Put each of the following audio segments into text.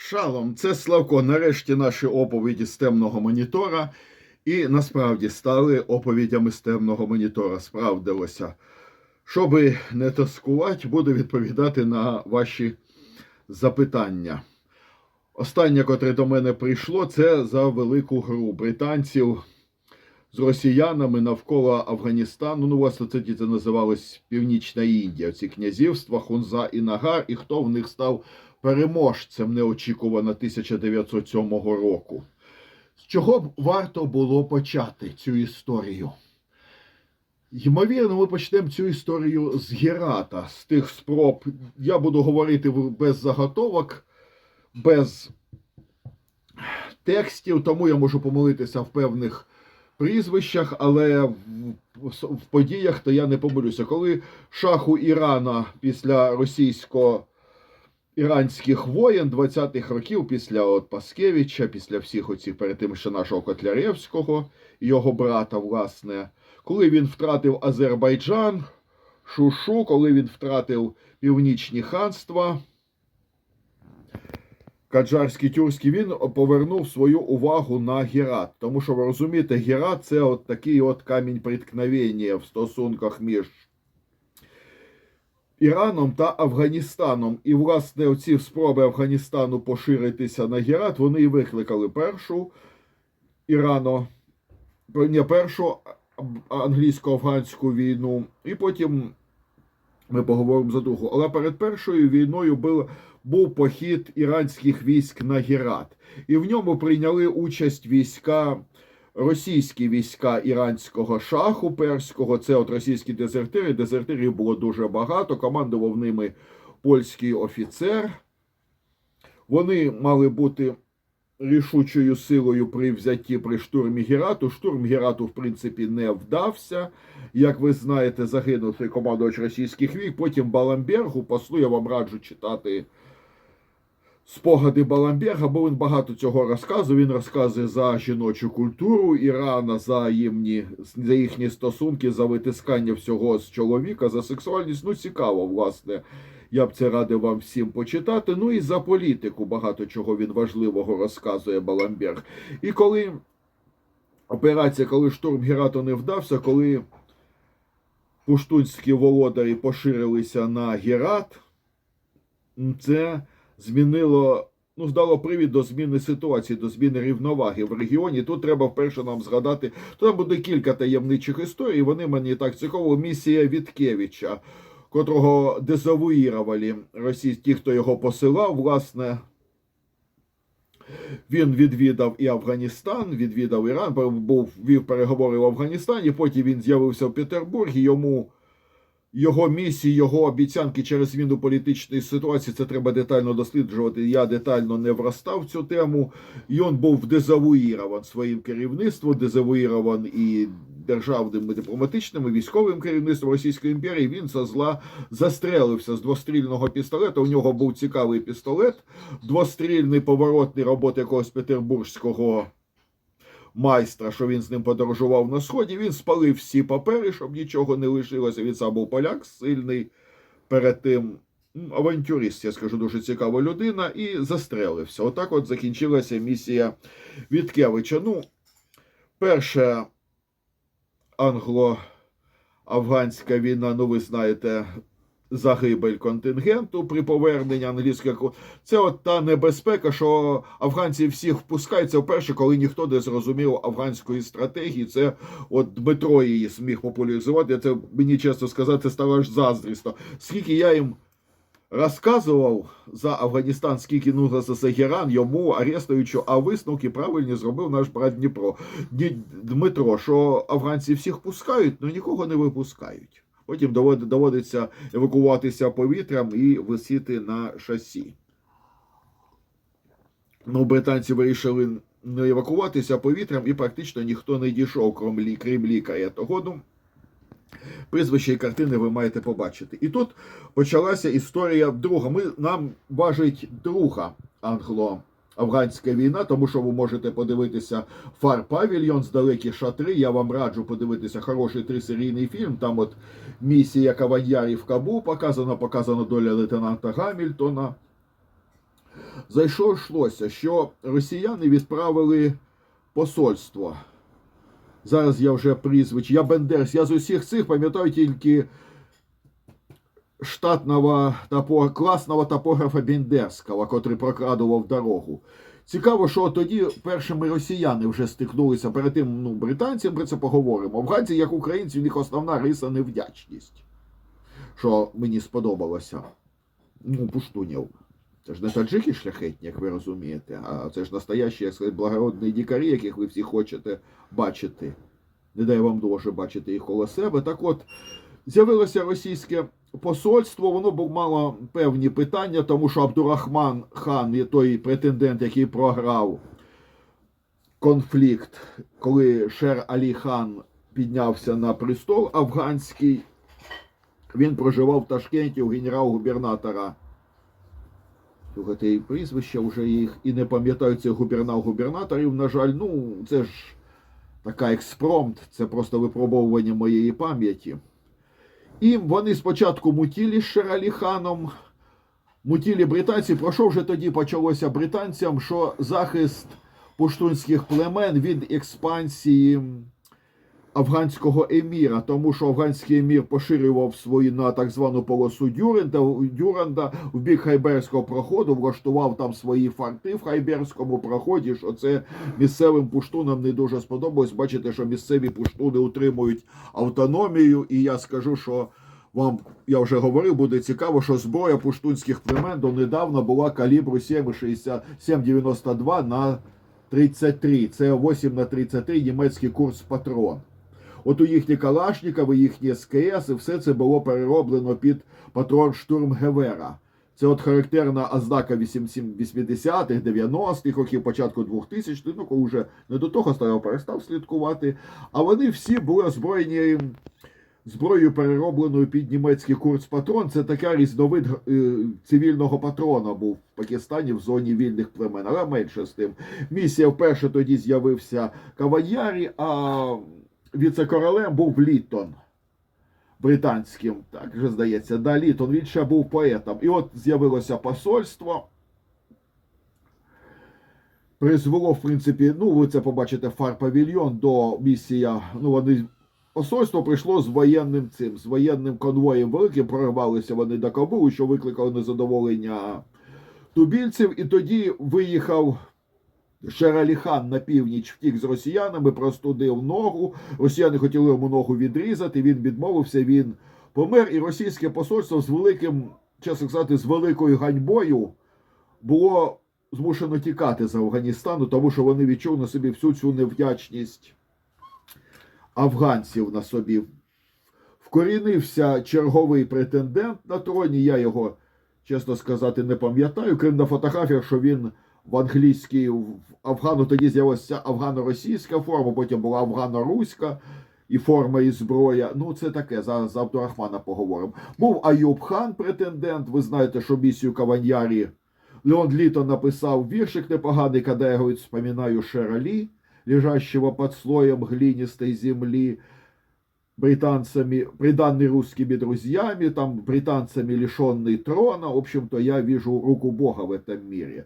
Шалом, це Славко. Нарешті наші оповіді з темного монітора. І насправді стали оповідями з темного монітора. Справдилося. Щоби не тоскувати, буду відповідати на ваші запитання. Останнє, котре до мене прийшло, це за велику гру британців з росіянами навколо Афганістану. Ну, власне, це це називалось Північна Індія. Ці князівства, Хунза і Нагар, і хто в них став переможцем неочікувано 1907 року. З чого б варто було почати цю історію? Ймовірно, ми почнемо цю історію з Герата, з тих спроб. Я буду говорити без заготовок, без текстів, тому я можу помилитися в певних прізвищах, але в, подіях то я не помилюся. Коли шаху Ірана після російсько іранських воєн 20-х років, після от Паскевича, після всіх оцих перед тим, що нашого Котляревського, його брата, власне, коли він втратив Азербайджан, Шушу, коли він втратив північні ханства. Каджарський тюркський він повернув свою увагу на Герат. Тому що ви розумієте, Герат це от такий от камінь приткновення в стосунках між Іраном та Афганістаном. І, власне, оці спроби Афганістану поширитися на Герат, вони і викликали першу Ірано, не першу англійсько-афганську війну, і потім ми поговоримо за другу. Але перед першою війною був, був похід іранських військ на Герат. І в ньому прийняли участь війська. Російські війська іранського шаху перського, це от російські дезертири. Дезертирів було дуже багато. Командував ними польський офіцер. Вони мали бути рішучою силою при взятті при штурмі Герату. Штурм Герату, в принципі, не вдався. Як ви знаєте, загинув цей командувач російських військ. Потім Баламбергу, послу, я вам раджу читати. Спогади Баламберга, бо він багато цього розказує. Він розказує за жіночу культуру Ірана, за їмні, за їхні стосунки, за витискання всього з чоловіка, за сексуальність. Ну, цікаво, власне. Я б це радив вам всім почитати. Ну і за політику багато чого він важливого розказує Баламберг. І коли операція, коли штурм Герату не вдався, коли пуштунські володарі поширилися на Герат, це змінило, ну, здало привід до зміни ситуації, до зміни рівноваги в регіоні. Тут треба вперше нам згадати. Там буде кілька таємничих історій. Вони мені так цікаво. Місія Віткевича, котрого дезавуїрували російські, ті, хто його посилав, власне. Він відвідав і Афганістан, відвідав Іран, був вів переговори в Афганістані. Потім він з'явився в Петербургі. Йому його місії, його обіцянки через зміну політичної ситуації це треба детально досліджувати. Я детально не вростав в цю тему. І він був дезавуїрован своїм керівництвом, дезавуїрован і державним і дипломатичним і військовим керівництвом Російської імперії. Він за зла застрелився з двострільного пістолета. У нього був цікавий пістолет, двострільний поворотний роботи якогось петербурзького майстра, що він з ним подорожував на сході. Він спалив всі папери, щоб нічого не лишилося. Він сам був поляк, сильний перед тим. Авантюрист, я скажу, дуже цікава людина, і застрелився. Отак от закінчилася місія Віткевича. Ну, перша англо-афганська війна, ну ви знаєте, загибель контингенту при поверненні англійського. Це от та небезпека, що афганці всіх впускаються вперше, коли ніхто не зрозумів афганської стратегії. Це от Дмитро її зміг популяризувати. Це мені чесно сказати, стало аж заздрісно. Скільки я їм. Розказував за Афганістан, скільки ну за Сагеран йому арестуючи, а висновки правильні зробив наш брат Дніпро Дмитро, що афганці всіх пускають, але нікого не випускають. Потім доводиться евакуватися повітрям і висіти на шасі. Ну, британці вирішили не евакуватися повітрям, і практично ніхто не дійшов, крім, крім лікаря. Того, прізвище і картини ви маєте побачити. І тут почалася історія друга. Ми, Нам важить друга англо афганська війна, тому що ви можете подивитися Фар Павільйон з далекі шатри. Я вам раджу подивитися хороший трисерійний фільм. Там от місія Кавадярів в Кабу показана, показана доля лейтенанта Гамільтона. За що росіяни відправили посольство. Зараз я вже прізвич, я Бендерс. Я з усіх цих пам'ятаю тільки штатного топо, класного топографа Бендерського, котрий прокрадував дорогу. Цікаво, що тоді першими росіяни вже стикнулися перед тим, ну, британці про це поговоримо. Афганці, як українці, у них основна риса невдячність. Що мені сподобалося. Ну, пуштунів. Це ж не таджики шляхетні, як ви розумієте, а це ж настоящі, як сказати, благородні дікарі, яких ви всі хочете бачити. Не дай вам дуже бачити їх коло себе. Так от, з'явилося російське посольство, воно б мало певні питання, тому що Абдурахман хан, є той претендент, який програв конфлікт, коли Шер Алі хан піднявся на престол афганський, він проживав в Ташкенті у генерал-губернатора. Слухайте, і прізвища вже їх і не пам'ятаю цих губернал-губернаторів, на жаль, ну, це ж така експромт, це просто випробовування моєї пам'яті. І вони спочатку мутілі з Шераліханом, мутілі британці. Про що вже тоді почалося британцям, що захист пуштунських племен від експансії афганського еміра, тому що афганський емір поширював свої на так звану полосу Дюренда, Дюранда в бік Хайберського проходу, влаштував там свої фарти в Хайберському проході, що це місцевим пуштунам не дуже сподобалось. Бачите, що місцеві пуштуни утримують автономію, і я скажу, що вам я вже говорив, буде цікаво, що зброя пуштунських племен донедавна була калібру 7,60 7,92 на 33. Це 8 на 33 німецький курс патрон. От у їхні Калашнікови, їхні СКС, і все це було перероблено під патрон штурм Гевера. Це от характерна ознака 80-х, 90-х років, початку 2000-х, ну коли вже не до того став перестав слідкувати. А вони всі були озброєні зброєю, переробленою під німецький курс патрон. Це така різновид е, цивільного патрона був в Пакистані в зоні вільних племен, але менше з тим. Місія вперше тоді з'явився Каванярі, а віце-королем був Літтон. Британським, так же здається, да, Літон, він ще був поетом. І от з'явилося посольство. Призвело, в принципі, ну, ви це побачите, фар-павільйон до місія. Ну, вони посольство прийшло з воєнним цим, з воєнним конвоєм великим, прорвалися вони до Кабулу, що викликало незадоволення тубільців, і тоді виїхав Шераліхан на північ втік з росіянами, простудив ногу. Росіяни хотіли йому ногу відрізати. Він відмовився, він помер. І російське посольство з великим, чесно сказати, з великою ганьбою було змушено тікати з Афганістану, тому що вони відчули на собі всю цю невдячність афганців на собі. Вкорінився черговий претендент на троні. Я його, чесно сказати, не пам'ятаю. Крім на фотографіях, що він в англійській в Афгану тоді з'явилася афгано-російська форма, потім була афгано-руська і форма і зброя. Ну, це таке. Зараз за Абдурахмана поговоримо. Був Аюб хан, претендент. Ви знаєте, що місію Каваньярі Леон Літо написав віршик непоганий, коли я говорить, вспоминаю Шералі, лежащего под слоем глинистой земли, британцами, приданный русскими друзьями, там британцами лишенный трона. В общем-то, я вижу руку Бога в этом мире.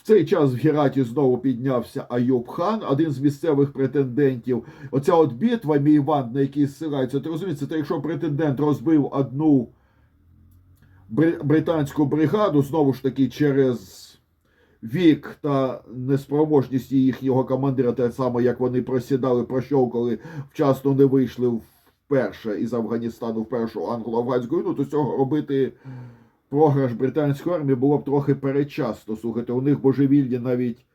В цей час в Гераті знову піднявся Айоб хан, один з місцевих претендентів. Оця от битва, мій Іван, на який зсилається, ти розумієте, це якщо претендент розбив одну бри- британську бригаду, знову ж таки, через вік та неспроможність їхнього командира, те саме, як вони просідали, прощовкали, вчасно не вийшли вперше із Афганістану в першу англо-афганську війну, то цього робити програш британської армії було б трохи передчасно. Слухайте, у них божевільні навіть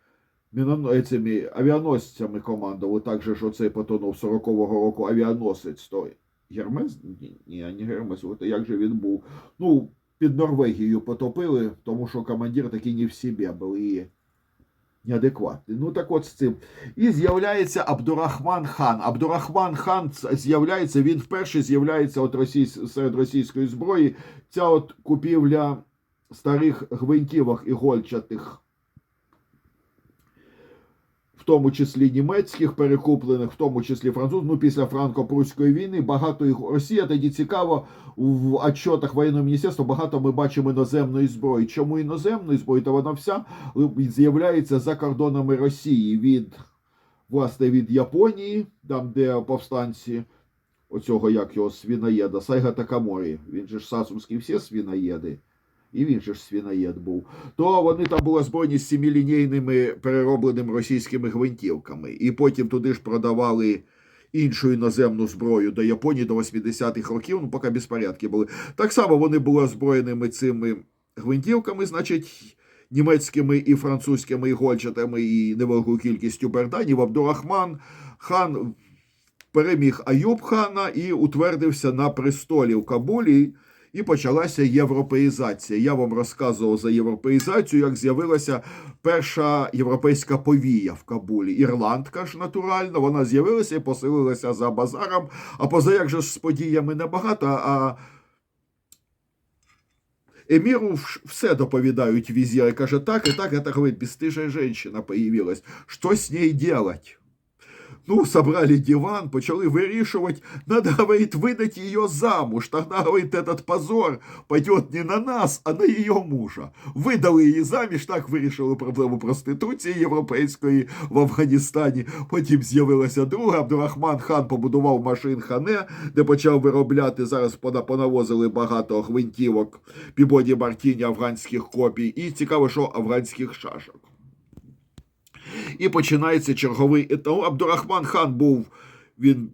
цими авіаносцями командували, так же, що цей потонув 40-го року авіаносець той. Гермес? Ні, ні, не Гермес, слухайте, як же він був? Ну, під Норвегією потопили, тому що командир такий не в собі був і неадекватний. Ну так от з цим. І з'являється Абдурахман хан. Абдурахман хан з'являється, він вперше з'являється от російсь, серед російської зброї. Ця от купівля старих гвинтівок ігольчатих. В тому числі німецьких, перекуплених, в тому числі французьких, ну після франко-прусської війни. Багато їх Росія тоді цікаво в отчотах воєнного міністерства. Багато ми бачимо іноземної зброї. Чому іноземної зброї? То вона вся з'являється за кордонами Росії від власне від Японії, там де повстанці. Оцього як його свіноєда, Сайга Такаморі. Він же ж сасумський всі свіноєди. І він же ж свіноєд був. То вони там були збройні з семилінійними переробленими російськими гвинтівками. І потім туди ж продавали іншу іноземну зброю до Японії до 80-х років, ну поки безпорядки були. Так само вони були озброєними цими гвинтівками, значить, німецькими і французькими, і гольчатами, і невеликою кількістю берданів. Абдурахман хан переміг Аюб хана і утвердився на престолі в Кабулі. І почалася європеїзація. Я вам розказував за європеїзацію, як з'явилася перша європейська повія в Кабулі. Ірландка ж натурально, вона з'явилася і поселилася за базаром. А поза як же з подіями небагато, а Еміру все доповідають візіри. Каже, так і так, это, говорит, бесстыжая женщина появилась. Что с ней делать? Ну, собрали диван, почали вирішувати. Надо, говорит, выдать ее замуж. Тогда, говорит, этот позор пойдет не на нас, а на ее мужа. Видали її заміж, так вирішили проблему проституції європейської в Афганістані. Потім з'явилася друга. Абдурахман хан побудував машин хане, де почав виробляти. Зараз пона- понавозили багато гвинтівок Пібоді Мартіні афганських копій. І цікаво, що афганських шашок. І починається черговий етап. Абдурахман хан був, він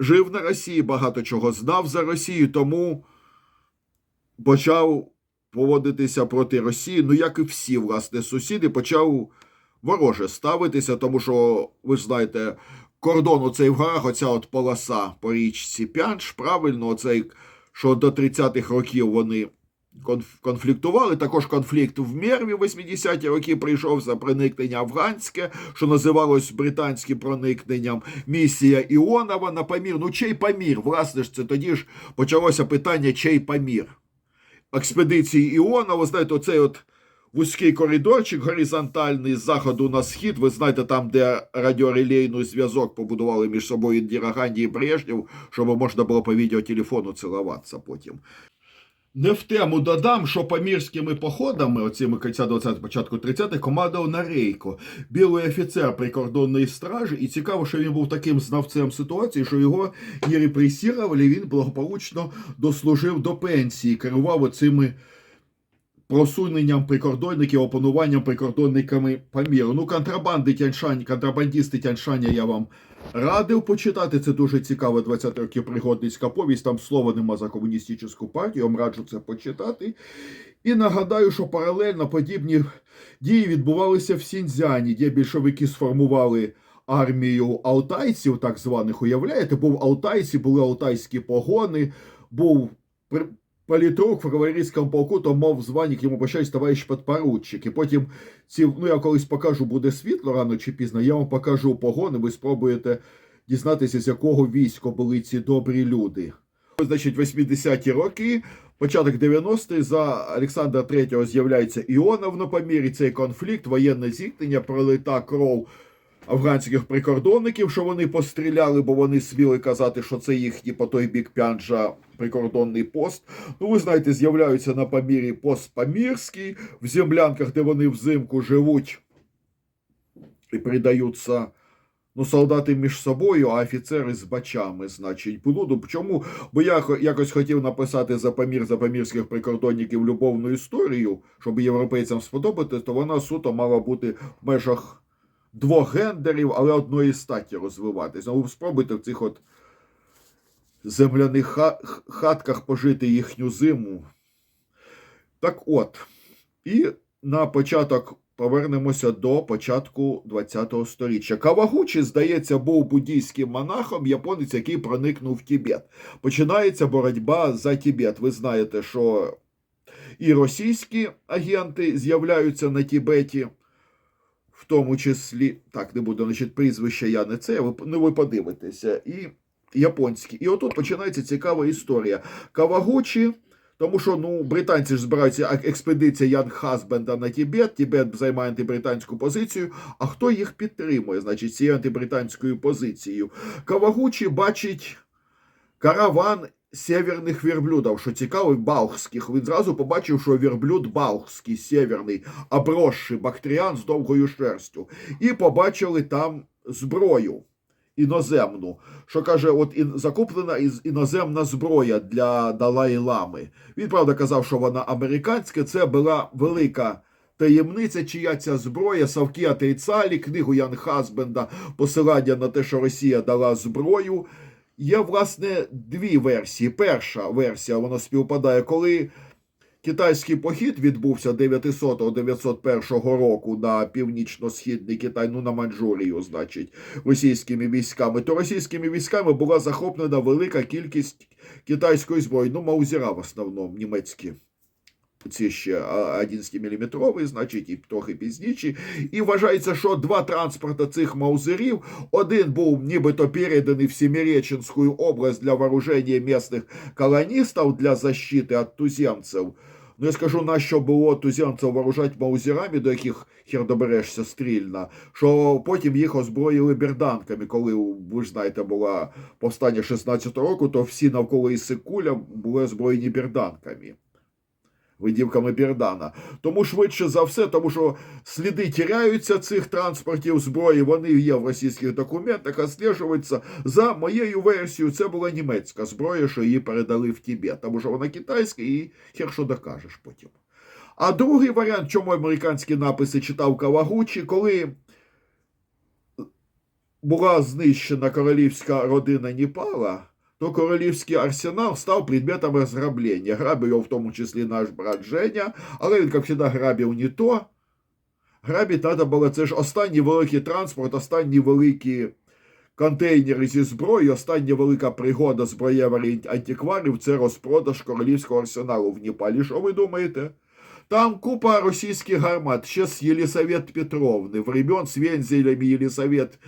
жив на Росії, багато чого знав за Росію, тому почав поводитися проти Росії. Ну, як і всі, власне, сусіди, почав вороже ставитися, тому що, ви ж знаєте, кордон оцей в горах, оця от полоса по річці Пянш, правильно, оцей, що до 30-х років вони конфліктували. Також конфлікт в Мерві в 80-ті роки прийшовся проникнення афганське, що називалось британським проникненням. Місія Іонова на Памір. Ну, чий Памір? Власне ж, це тоді ж почалося питання, чий Памір. Експедиції Іонова, знаєте, оцей от вузький коридорчик горизонтальний з заходу на схід. Ви знаєте, там, де радіорелейний зв'язок побудували між собою Індіра і Брежнєв, щоб можна було по відеотелефону цілуватися потім. Не в тему додам, що памірськими походами, оціми кінця 20 початку 30-х, командував Нарейко, білий офіцер прикордонної стражі, і цікаво, що він був таким знавцем ситуації, що його не репресірували, він благополучно дослужив до пенсії, керував оцими просуненням прикордонників, опануванням прикордонниками Паміру. Ну, контрабанди Тяньшань, контрабандісти Тяньшаня я вам радив почитати. Це дуже цікаво. 20 років пригодницька повість. Там слова нема за комуністичну партію. Вам раджу це почитати. І нагадаю, що паралельно подібні дії відбувалися в Сіньцзяні, де більшовики сформували армію алтайців, так званих, уявляєте, був алтайці, були алтайські погони, був політрук в кавалерійському полку, то мов звання йому почались товариш подпоручик. І потім ці, ну я колись покажу, буде світло рано чи пізно, я вам покажу погони, ви спробуєте дізнатися, з якого війська були ці добрі люди. Значить, 80-ті роки, початок 90-х, за Олександра III з'являється Іонов на Памірі, цей конфлікт, воєнне зіткнення, пролита кров афганських прикордонників, що вони постріляли, бо вони сміли казати, що це їхній по той бік пянджа прикордонний пост. Ну, ви знаєте, з'являються на Памірі пост Памірський, в землянках, де вони взимку живуть і придаються ну, солдати між собою, а офіцери з бачами, значить, блуду. Чому? Бо я якось хотів написати за Памір, за прикордонників любовну історію, щоб європейцям сподобати, то вона суто мала бути в межах двох гендерів, але одної статі розвиватися. Ну, спробуйте в цих от земляних хатках пожити їхню зиму. Так от, і на початок повернемося до початку ХХ століття. Кавагучі, здається, був буддійським монахом, японець, який проникнув в Тібет. Починається боротьба за Тібет. Ви знаєте, що і російські агенти з'являються на Тібеті, в тому числі, так, не буду, значить, прізвище я не це, ну, ви подивитеся, і японські. І отут починається цікава історія. Кавагучі Тому що ну, британці ж збираються ек- експедиція Ян Хасбенда на Тібет. Тібет займає антибританську позицію. А хто їх підтримує, значить, цією антибританською позицією? Кавагучі бачить караван северних верблюдів, що цікаво, балхських. Він зразу побачив, що верблюд балхський, северний, обросший бактріан з довгою шерстю. І побачили там зброю іноземну, що каже, от ін, закуплена іноземна зброя для Далай-Лами. Він правда казав, що вона американська. Це була велика таємниця, чия ця зброя. Савки отрицали, книгу Ян Хасбенда, посилання на те, що Росія дала зброю. Є, власне, дві версії. Перша версія, вона співпадає, коли китайський похід відбувся 900-901 року на північно-східний Китай, ну на Маньчжурію, значить, російськими військами, то російськими військами була захоплена велика кількість китайської зброї, ну, маузера в основному німецькі. Ці ще 11-мм, значить, і трохи пізніше. І вважається, що два транспорти цих маузерів, один був нібито переданий в Семиреченську область для вооруження місцевих колоністів для защити від туземців. Ну, я скажу, на що було туземців вооружати маузерами, до яких хер доберешся стрільно, що потім їх озброїли берданками, коли, ви ж знаєте, була повстання 16-го року, то всі навколо Ісикуля були озброєні берданками видівками Бердана. Тому швидше за все, тому що сліди тіряються цих транспортів зброї, вони є в російських документах, а слежуються. За моєю версією, це була німецька зброя, що її передали в Тібет, тому що вона китайська і хер що докажеш потім. А другий варіант, чому американські написи читав Кавагучі, коли була знищена королівська родина Ніпала, то королівський арсенал став предметом розграблення. Грабив його в тому числі наш брат Женя, але він, як завжди, грабив не то. Грабити треба було, це ж останній великий транспорт, останні великі контейнери зі зброєю, остання велика пригода зброєвих антикварів це розпродаж королівського арсеналу в Ніпалі. Що ви думаєте? Там купа російських гармат, ще з Єлісавет Петровни, времен з вензелями Єлісавет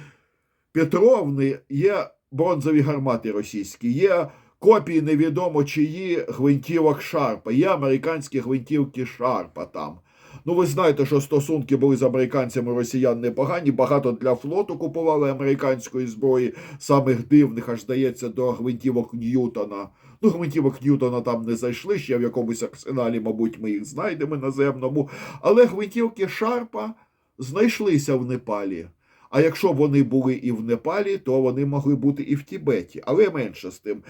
Петровни є бронзові гармати російські, є копії невідомо чиї гвинтівок Шарпа, є американські гвинтівки Шарпа там. Ну, ви знаєте, що стосунки були з американцями росіян непогані. Багато для флоту купували американської зброї, самих дивних, аж здається, до гвинтівок Ньютона. Ну, гвинтівок Ньютона там не зайшли, ще в якомусь арсеналі, мабуть, ми їх знайдемо наземному. Але гвинтівки Шарпа знайшлися в Непалі. А якщо б вони були і в Непалі, то вони могли бути і в Тібеті. Але менше з тим.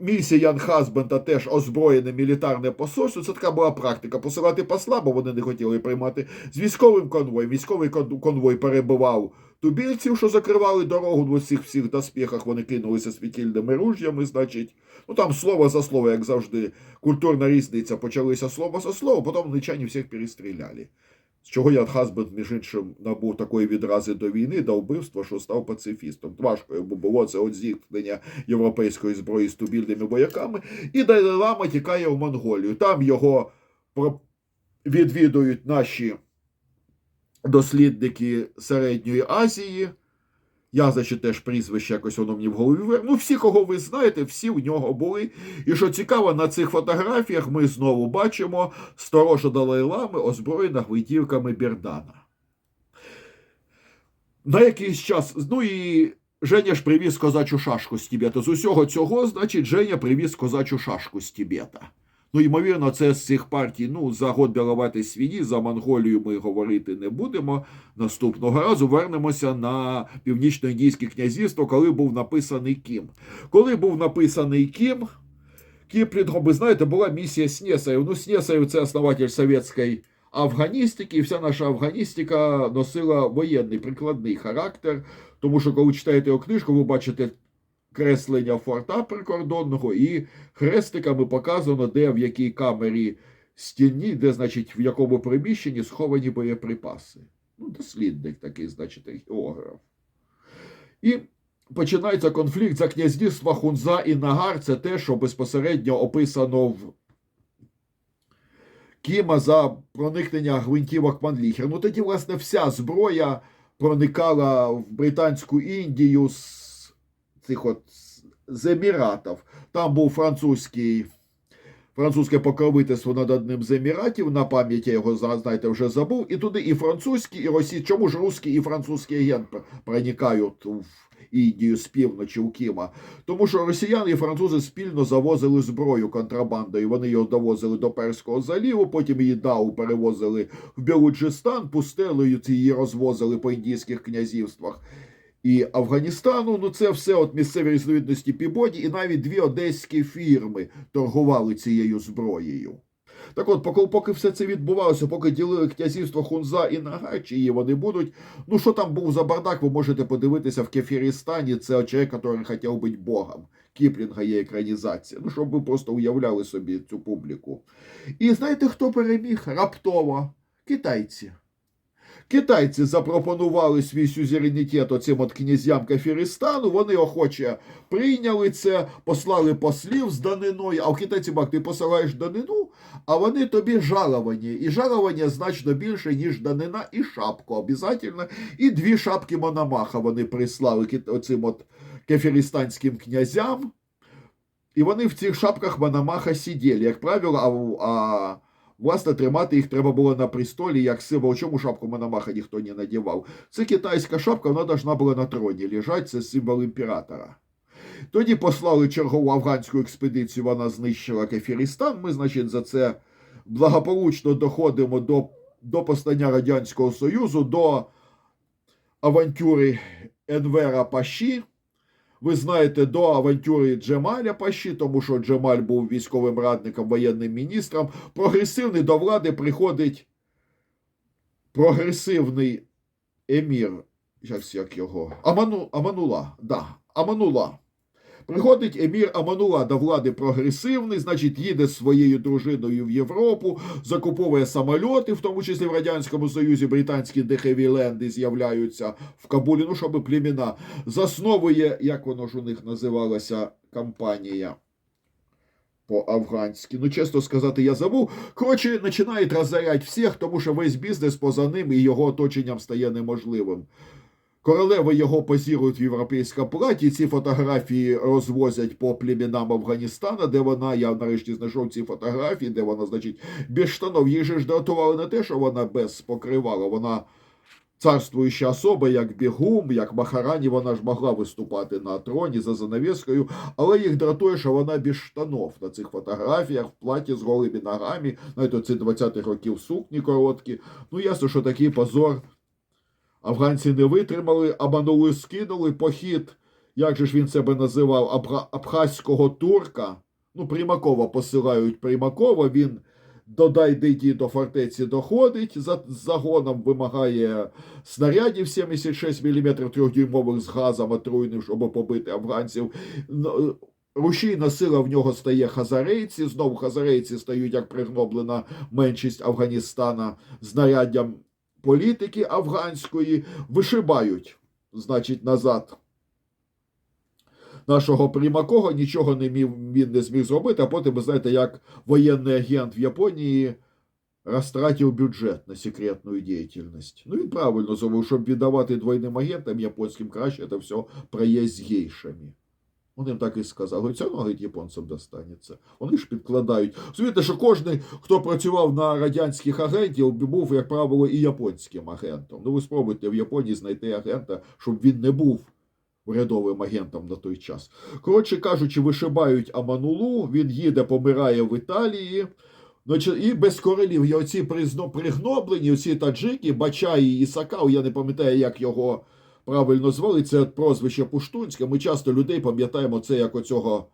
Місія Ян Хасбенда теж озброєне мілітарне посольство. Це така була практика. Посилати посла, бо вони не хотіли приймати з військовим конвоєм. Військовий конвой перебивав тубільців, що закривали дорогу в усіх всіх доспіхах. Вони кинулися світільними ружьями, значить. Ну там слово за слово, як завжди, культурна різниця. Почалися слово за слово, потім нечані всіх перестріляли. З чого Ян Хасбенд, між іншим, набув такої відрази до війни, до вбивства, що став пацифістом. Важко йому було це от зіткнення європейської зброї з тубільними вояками. І Далай-Лама тікає в Монголію. Там його відвідують наші дослідники Середньої Азії. Я, значить, теж прізвище якось воно мені в голові. Ну, всі, кого ви знаєте, всі в нього були. І що цікаво, на цих фотографіях ми знову бачимо сторожа Далай-Лами озброєна гвинтівками Бердана. На якийсь час, ну і Женя ж привіз козачу шашку з Тібета. З усього цього, значить, Женя привіз козачу шашку з Тібета. Ну, ймовірно, це з цих партій. Ну, за год Біловатий свіні, за Монголію ми говорити не будемо. Наступного разу вернемося на північно-індійське князівство, коли був написаний Кім. Коли був написаний Кім, Кіплінгом, ви знаєте, була місія Снєсаєв. Ну, Снєсаєв – це основатель совєтської афганістики, і вся наша афганістика носила воєнний прикладний характер. Тому що, коли читаєте його книжку, ви бачите креслення форта прикордонного і хрестиками показано, де в якій камері стіні, де, значить, в якому приміщенні сховані боєприпаси. Ну, дослідник такий, значить, географ. І починається конфлікт за князівства Хунза і Нагар. Це те, що безпосередньо описано в Кіма за проникнення гвинтівок Манліхер. Ну тоді, власне, вся зброя проникала в Британську Індію з цих от з Еміратів. Там був французький французьке покровительство над одним з еміратів, на пам'ять я його знаєте, вже забув, і туди і французькі, і російські. Чому ж русський і французький агент пр- проникають в Індію з півночі у Кіма? Тому що росіяни і французи спільно завозили зброю контрабандою. Вони його довозили до Перського заліву, потім її дау перевозили в Білуджистан, пустелею її розвозили по індійських князівствах. І Афганістану, ну це все от місцеві різновидності Пібоді, і навіть дві одеські фірми торгували цією зброєю. Так от, поки, поки все це відбувалося, поки ділили князівство Хунза і Нагачії, вони будуть. Ну, що там був за бардак, ви можете подивитися в Кефірістані. Це чоловік, який хотів бути Богом. Кіплінга є екранізація. Ну, щоб ви просто уявляли собі цю публіку. І знаєте, хто переміг? Раптово китайці. Китайці запропонували свій сюзеренітет оцим от князям Кафірістану. Вони охоче прийняли це, послали послів з даниною. А в китайці бак, ти посилаєш данину, а вони тобі жаловані. І жалування значно більше, ніж данина, і шапку обов'язково. І дві шапки Мономаха вони прислали оцим от кефірістанським князям. І вони в цих шапках Мономаха сиділи. Як правило, а, а власне тримати їх треба було на престолі, як символ. Чому шапку Мономаха ніхто не надівав? Це китайська шапка, вона должна була на троні лежати, це символ імператора. Тоді послали чергову афганську експедицію, вона знищила Кефірістан. Ми, значить, за це благополучно доходимо до, до постання Радянського Союзу, до авантюри Енвера Паші. Ви знаєте, до авантюри Джемаля Паші, тому що Джемаль був військовим радником, воєнним міністром. Прогресивний до влади приходить прогресивний емір. Як його? Аману, Аманула. Да, Аманула. Приходить емір Аманула до влади прогресивний, значить, їде з своєю дружиною в Європу, закуповує самольоти, в тому числі в Радянському Союзі британські дехевіленди з'являються в Кабулі, ну, щоб племена. Засновує, як воно ж у них називалася, кампанія по-афганськи. Ну, чесно сказати, я забув. Коротше, починають розоряти всіх, тому що весь бізнес поза ним і його оточенням стає неможливим. Королеви його позірують в європейському платі. Ці фотографії розвозять по племінам Афганістана, де вона, я нарешті знайшов ці фотографії, де вона, значить, без штанов. Її же ж дратували не те, що вона без покривала, вона царствуюча особа, як Бігум, як Махарані, вона ж могла виступати на троні за занавіскою, але їх дратує, що вона без штанов на цих фотографіях, в платі з голими ногами, навіть це 20-х років сукні короткі. Ну, ясно, що такий позор Афганці не витримали, обманули, скинули похід, як же ж він себе називав, абха- абхазького турка. Ну, Примакова посилають Примакова, він додай дійді до фортеці доходить, за загоном вимагає снарядів 76 мм трьохдюймових з газом отруйним, щоб побити афганців. Ну, Рушійна сила в нього стає хазарейці, знову хазарейці стають як пригноблена меншість Афганістана знаряддям політики афганської вишибають, значить, назад. Нашого Примакого нічого не міг, він не зміг зробити, а потім, ви знаєте, як воєнний агент в Японії розтратив бюджет на секретну діяльність. Ну, він правильно зробив, щоб віддавати двойним агентам японським краще це все проїзд з гейшами. Вони так і сказали, це одно, говорить, японцям достанеться. Вони ж підкладають. Розумієте, що кожен, хто працював на радянських агентів, був, як правило, і японським агентом. Ну, ви спробуйте в Японії знайти агента, щоб він не був урядовим агентом на той час. Коротше кажучи, вишибають Аманулу, він їде, помирає в Італії. І без королів є оці пригноблені, оці таджики, Бачаї і Сакау, я не пам'ятаю, як його правильно звали, це прозвище Пуштунське. Ми часто людей пам'ятаємо це як оцього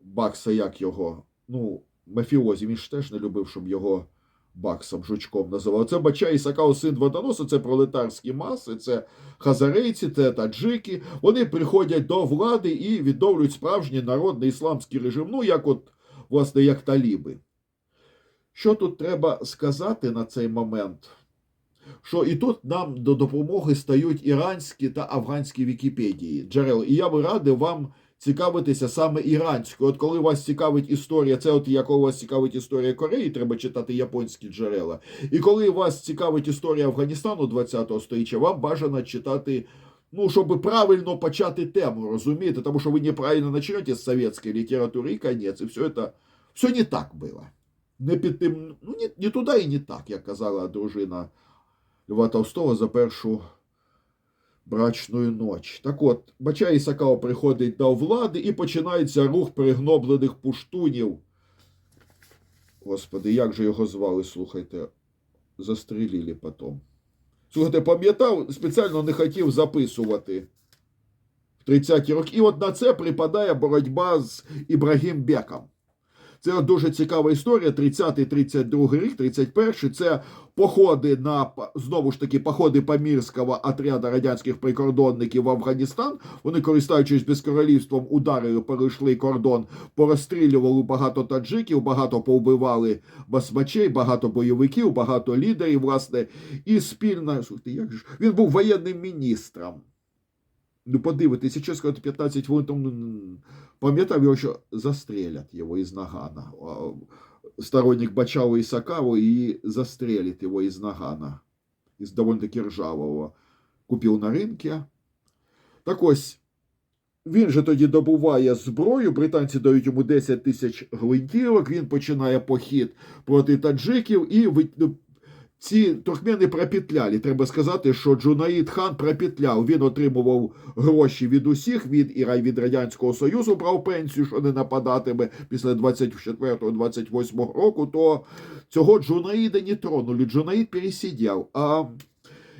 Бакса, як його. Ну, мафіозі, він ж теж не любив, щоб його Баксом, жучком називали. Це Бачай Сакау, син водоноса, це пролетарські маси, це хазарейці, це таджики. Вони приходять до влади і відновлюють справжній народний ісламський режим, ну, як от, власне, як таліби. Що тут треба сказати на цей момент? Що і тут нам до допомоги стають іранські та афганські Вікіпедії джерел. І я би радив вам цікавитися саме іранською. От коли вас цікавить історія, це от як вас цікавить історія Кореї, треба читати японські джерела. І коли вас цікавить історія Афганістану 20-го століття, вам бажано читати. Ну, щоб правильно почати тему, розумієте? Тому що ви неправильно почнете з советської літератури і конець, і все це Все не так було. Не під тим, ну, не, не туди і не так, як казала дружина Льва Толстого за першу брачну ніч. Так от, Бачай Ісакао приходить до влади і починається рух пригноблених пуштунів. Господи, як же його звали, слухайте, застрілили потім. Слухайте, пам'ятав, спеціально не хотів записувати в 30-ті роки. І от на це припадає боротьба з Ібрагім Беком. Це дуже цікава історія. 30-32 рік, 31-й. Це походи на знову ж таки походи Памірського отряду радянських прикордонників в Афганістан. Вони, користуючись безкоролівством, ударили, перейшли кордон, порозстрілювали багато таджиків, багато повбивали басмачей, багато бойовиків, багато лідерів, власне, і спільно. Як ж? Він був воєнним міністром. Ну, подивитися, чесно сказати, 15 хвилин тому пам'ятав його, що застрелять його із Нагана. Сторонник Бачава і Сакаву і застрелить його із Нагана. Із довольно-таки ржавого. Купив на ринку. Так ось, він же тоді добуває зброю, британці дають йому 10 тисяч гвинтівок, він починає похід проти таджиків і ну, ці туркмени пропетляли. Треба сказати, що Джунаїд хан пропетляв. Він отримував гроші від усіх, від і ра- від Радянського Союзу брав пенсію, що не нападатиме після 24-28 року, то цього Джунаїда не тронули. Джунаїд пересидів. А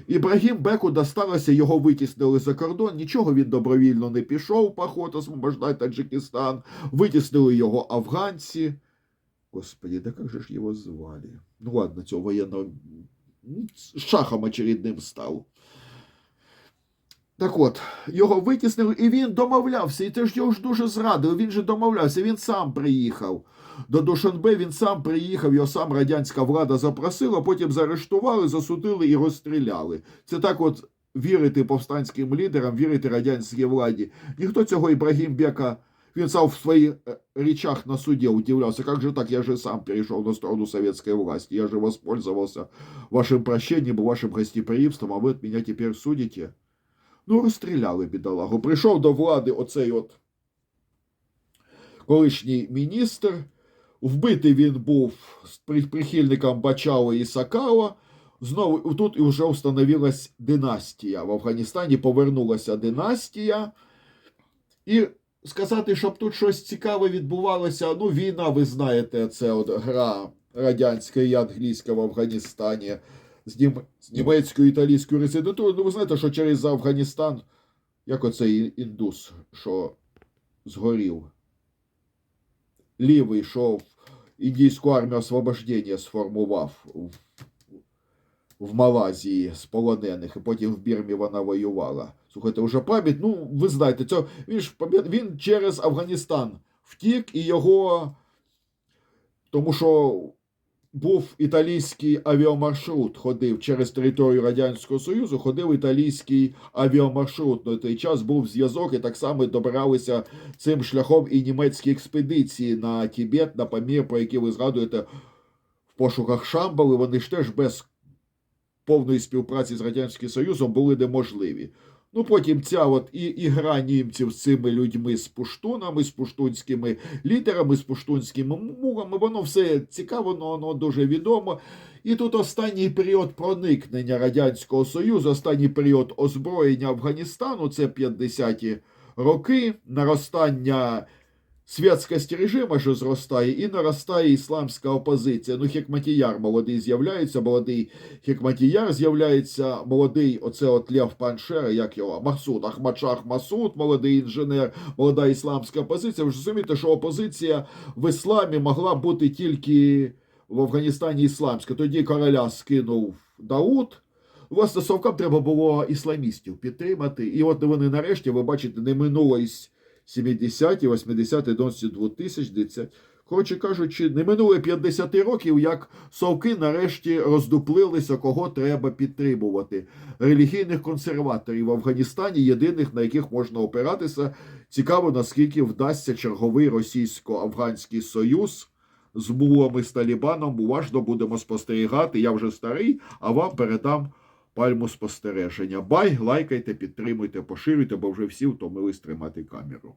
Ібрагім Беку досталося, його витіснили за кордон. Нічого він добровільно не пішов, поход освобождати Таджикистан. Витіснили його афганці. Господи, да как же ж его звали? Ну ладно, цього воєнного ну, шахом очередним став. Так от, його витіснили, і він домовлявся, і це ж його ж дуже зрадили. Він же домовлявся, він сам приїхав. До Душанбе він сам приїхав, його сам радянська влада запросила, потім заарештували, засудили і розстріляли. Це так от вірити повстанським лідерам, вірити радянській владі. Ніхто цього Ібрагім Бека він сам в своїх е, речах на суде удивлялся, как же так, я же сам перешел на сторону советской власти, я же воспользовался вашим прощением, вашим гостеприимством, а ви от меня теперь судите. Ну, розстріляли бідолагу. Прийшов до влади оцей от колишній міністр. Вбитий він був прихильником Бачала і Сакала. Знову тут і вже встановилась династія. В Афганістані повернулася династія. І сказати, щоб тут щось цікаве відбувалося. Ну, війна, ви знаєте, це от гра радянська і англійська в Афганістані з, нім... з німецькою італійською резидентурою. Ну, ви знаєте, що через Афганістан, як оцей індус, що згорів. Лівий, що індійську армію освобождення сформував в, в Малазії з полонених, і потім в Бірмі вона воювала. Слухайте, вже пам'ять, ну ви знаєте, це, він ж він через Афганістан втік і його. Тому що був італійський авіамаршрут, ходив через територію Радянського Союзу, ходив італійський авіамаршрут. На той час був зв'язок, і так само добиралися цим шляхом і німецькі експедиції на Тібет, на Памір, про які ви згадуєте в пошуках Шамбали. Вони ж теж без повної співпраці з Радянським Союзом були неможливі. Ну, потім ця от і, і гра німців з цими людьми, з пуштунами, з пуштунськими лідерами, з пуштунськими мурами, воно все цікаво, воно, дуже відомо. І тут останній період проникнення Радянського Союзу, останній період озброєння Афганістану, це 50-ті роки, наростання святськості режиму, що зростає, і наростає ісламська опозиція. Ну, Хекматіяр молодий з'являється, молодий Хекматіяр з'являється, молодий оце от Лев Паншер, як його, Масуд, Ахмадшах Масуд, молодий інженер, молода ісламська опозиція. Ви ж розумієте, що опозиція в ісламі могла бути тільки в Афганістані ісламська. Тоді короля скинув Дауд. Власне, совкам треба було ісламістів підтримати. І от вони нарешті, ви бачите, не минуло із 70-ті, 80-ті, 90 2010. Коротше кажучи, не минуло 50 років, як совки нарешті роздуплилися, кого треба підтримувати. Релігійних консерваторів в Афганістані, єдиних, на яких можна опиратися. Цікаво, наскільки вдасться черговий російсько-афганський союз з мулами з Талібаном. Уважно будемо спостерігати. Я вже старий, а вам передам пальму спостереження. Бай, лайкайте, підтримуйте, поширюйте, бо вже всі втомились тримати камеру.